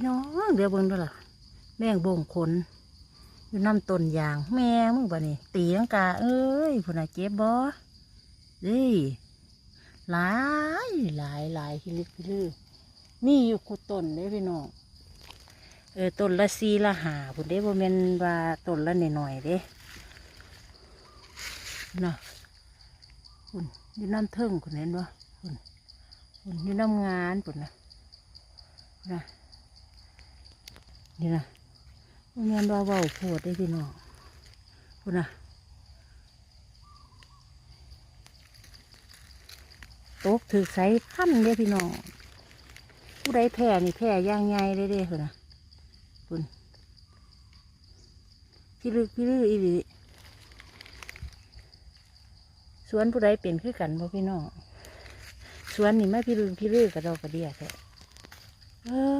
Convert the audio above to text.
พี่น้องเดี๋ยวเบิ่งด้วยล่ะ แม่งบ่งขนอยู่น้ำต้นยาง แม่มึงบ่นี่ตีลังกา เอ้ยพุ่นน่ะเจ็บบ่นี่หลายหลายหลายฮิลิกฮิลือมีอยู่กุต้นเด้พี่น้องเออต้นละสีละหาพุ่นเด้บ่แม่นว่าต้นละหน้อยๆเด้น่ะพุ่นอยู่น้ำเทิงพุ่นเห็นบ่พุ่นพุ่นอยู่น้ำงานพุ่นน่ะนะ นี่นะมันแม่นว่าเบาโพดได้พี่น้องคุณนะตกถือใส่พันเด้พี่น้องผู้ใดแพ้นี่แพ้ย่างใหญ่เลยเด้คุณนะคุณพี่ลึกพี่ลึกอีหลีสวนผู้ใดเป็นคือกันบ่พี่น้องสวนนี่ไม่พี่ลึกพี่ลึกกระดอกกระเดียแท้เอ้ย